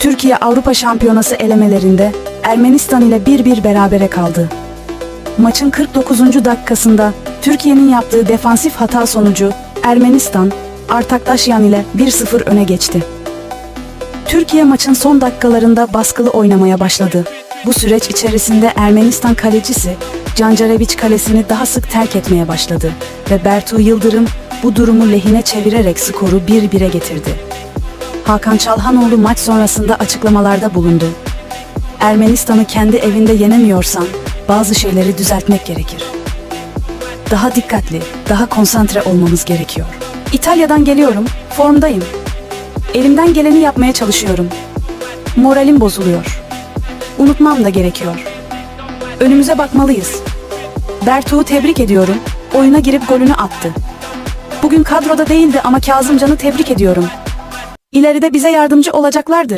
Türkiye Avrupa Şampiyonası elemelerinde Ermenistan ile 1-1 berabere kaldı. Maçın 49. dakikasında Türkiye'nin yaptığı defansif hata sonucu Ermenistan, Artaktaşyan ile 1-0 öne geçti. Türkiye maçın son dakikalarında baskılı oynamaya başladı. Bu süreç içerisinde Ermenistan kalecisi Cancareviç kalesini daha sık terk etmeye başladı ve Bertu Yıldırım bu durumu lehine çevirerek skoru 1-1'e getirdi. Hakan Çalhanoğlu maç sonrasında açıklamalarda bulundu. Ermenistan'ı kendi evinde yenemiyorsan bazı şeyleri düzeltmek gerekir. Daha dikkatli, daha konsantre olmamız gerekiyor. İtalya'dan geliyorum, formdayım. Elimden geleni yapmaya çalışıyorum. Moralim bozuluyor. Unutmam da gerekiyor. Önümüze bakmalıyız. Bertuğ'u tebrik ediyorum. Oyuna girip golünü attı. Bugün kadroda değildi ama Kazımcan'ı tebrik ediyorum. İleride bize yardımcı olacaklardır.